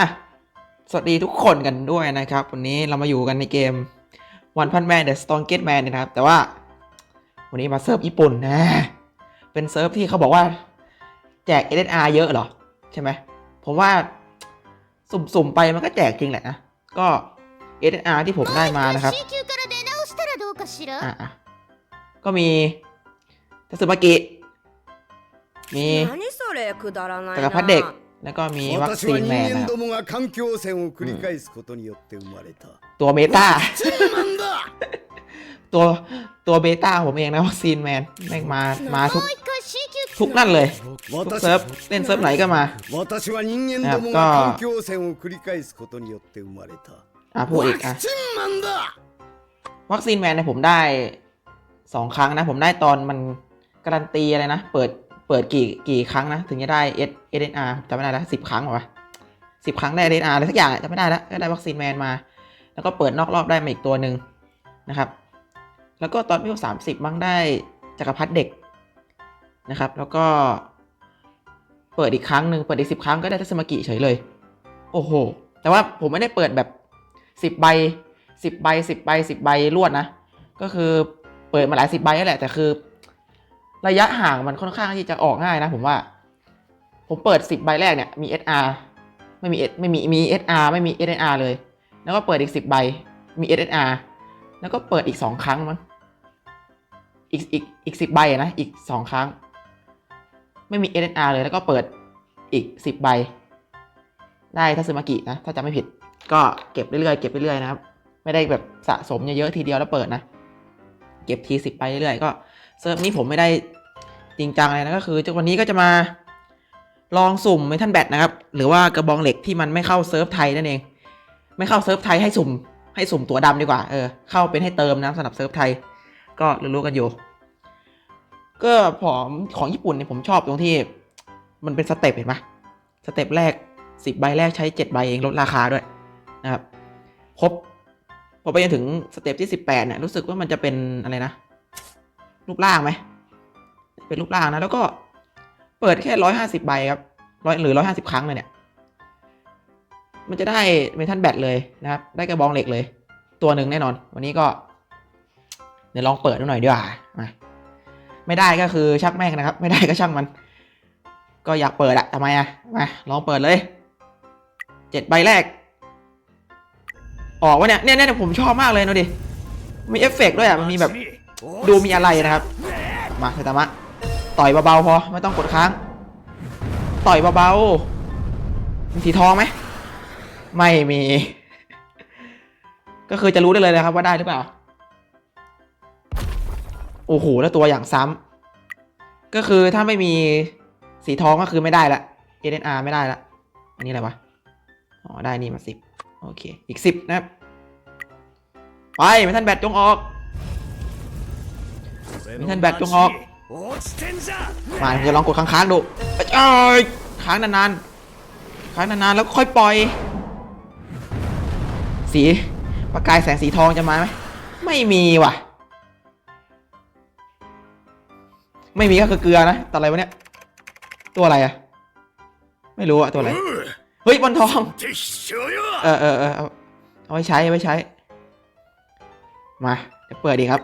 ่ะ สวัสดีทุกคนกันด้วยนะครับ วันนี้เรามาอยู่กันในเกมวันพันแมนเดอะสตองเกตแมนนะครับ แต่ว่า วันนี้มาเซิร์ฟญี่ปุ่นนะ เป็นเซิร์ฟที่เขาบอกว่า แจก SSR เยอะเหรอ ใช่ไหม ผมว่าสุ่มๆไปมันก็แจกจริงแหละนะ ก็ SSR ที่ผมได้มานะครับอะก็มีทัศมากิมีจักรพัรดิเด็ก แล้วก็มีวัคซีนแมนนะครับตัวเบต้า ตัวตัวเบต้าผมเองนะวัคซีนแมนแม่งมามาทุกทุกนั่นเลยทุกเซิร์ฟเล่นเซิร์ฟไหนก็มาครับก็อพูดอีกอะวัคซีนแมนเนี่ยผมได้สองครั้งนะ ผมได้ตอนมันการันตีอะไรนะ เปิด เปิดกี่กี่ครั้งนะ ถึงจะได้ S S N R จำไม่ได้แล้วสิบครั้งหรอวะสิบครั้งได้ S N R อะไรสักอย่างอะจำไม่ได้แล้วก็ได้วัคซีนแมนมา แล้วก็เปิดนอกรอบได้มาอีกตัวหนึ่งนะครับ แล้วก็ตอนวิวสามสิบมั้งได้จักรพรรดิเด็กนะครับ แล้วก็เปิดอีกครั้งหนึ่งเปิดอีกสิบครั้งก็ได้ทัศมกิเฉยเลย โอ้โห แต่ว่าผมไม่ได้เปิดแบบสิบใบสิบใบสิบใบสิบใบรวดนะ ก็คือเปิดมาหลายสิบใบนั่นแหละแต่คือ ระยะห่างมันค่อนข้างที่จะออกง่ายนะผมว่า ผมเปิดสิบใบแรกเนี่ยมี SR ไม่มี S ไม่มีมี SR ไม่มี SNR เลย แล้วก็เปิดอีกสิบใบมี SSR แล้วก็เปิดอีกสองครั้งมั้งอีกอีกอีกสิบใบนะอีกสองครั้ง ไม่มี SSR เลยแล้วก็เปิดอีกสิบใบ ได้ทัศมากินะถ้าจำไม่ผิด ก็เก็บเรื่อยๆเก็บเรื่อยๆนะครับ ไม่ได้แบบสะสมเยอะๆทีเดียวแล้วเปิดนะ เก็บทีสิบไปเรื่อยๆก็ เซิร์ฟนี้ผมไม่ได้จริงจังเลยนะก็คือวันนี้ก็จะมาลองสุ่มเมทัลแบทนะครับ หรือว่ากระบองเหล็กที่มันไม่เข้าเซิร์ฟไทยนั่นเอง ไม่เข้าเซิร์ฟไทยให้สุ่ม ให้สุ่มตัวดำดีกว่าเออเข้าเป็นให้เติมนะสำหรับเซิร์ฟไทย ก็รู้ๆกันอยู่ ก็ผมของญี่ปุ่นเนี่ยผมชอบตรงที่ มันเป็นสเต็ปเห็นปะสเต็ปแรกสิบใบแรกใช้เจ็ดใบเองลดราคาด้วยนะครับครบพอไปจนถึงสเต็ปที่สิบแปดเนี่ยรู้สึกว่ามันจะเป็นอะไรนะ รูปร่างไหม เป็นรูปร่างนะ แล้วก็เปิดแค่ร้อยห้าสิบใบครับร้อยหรือร้อยห้าสิบครั้งเลยเนี่ย มันจะได้เมทัลแบตเลยนะครับ ได้กระบองเหล็กเลย ตัวหนึ่งแน่นอน วันนี้ก็ เดี๋ยวลองเปิดดูหน่อยดีกว่ามาไม่ได้ก็คือชักแม่งนะครับ ไม่ได้ก็ช่างมัน ก็อยากเปิดอะทำไมอะมาลองเปิดเลยเจ็ดใบแรก ออกวะเนี่ยเนี่ยเนี่ยผมชอบมากเลยดูดิมีเอฟเฟกต์ด้วยอะมันมีแบบ ดูมีอะไรนะครับ มาไซตามะ ต่อยเบาๆพอไม่ต้องกดค้าง ต่อยเบาๆมีสีทองไหมไม่มี ก็คือจะรู้ได้เลยนะครับว่าได้หรือเปล่า โอ้โหแล้วตัวอย่างซ้ำก็คือถ้าไม่มีสีทองก็คือไม่ได้ละ SNR ไม่ได้ละ อันนี้อะไรวะ อ๋อ ได้นี่มาสิบโอเค อีกสิบนะครับ ไปไม่ทันแบตจงออก ไม่งั้นแบตจงออกมาเจะลองกดค้างๆดูเอยค้างนานๆค้างนานๆแล้วค่อยปล่อย สีประกายแสงสีทองจะมาไหมไม่มีว่ะ ไม่มีก็คือเกลือนะตัวอะไรวะเนี่ยตัวอะไรอะไม่รู้อะตัวอะไรเฮ้ยบอลทองเออเออเออเอาไว้ใช้เอาไว้ใช้ มาเดี๋ยวเปิดดีครับ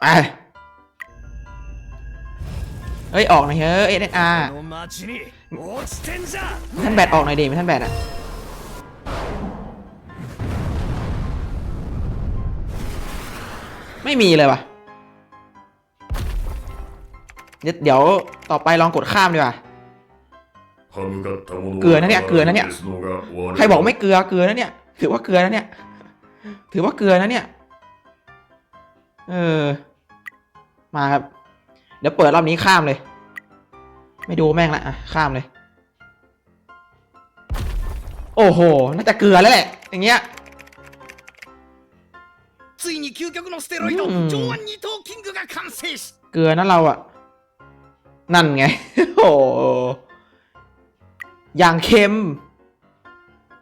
ไปเอ้ยออกหน่อยเฮ้ยเอสอาร์ท่านแบตออกหน่อยเดมท่านแบตอะไม่มีเลยว่ะ เดี๋ยวต่อไปลองกดข้ามดีกว่าเกลือนะเนี่ยเกลือนะเนี่ยใครบอกไม่เกลือเกลือนะเนี่ยถือว่าเกลือนะเนี่ยถือว่าเกลือนะเนี่ย เออ มาครับ เดี๋ยวเปิดรอบนี้ข้ามเลย ไม่ดูแม่งละอะข้ามเลย โอ้โห น่าจะเกลือแล้วแหละ อย่างเงี้ยเกลือนะเราอะนั่นไง โอ้ยางเค็ม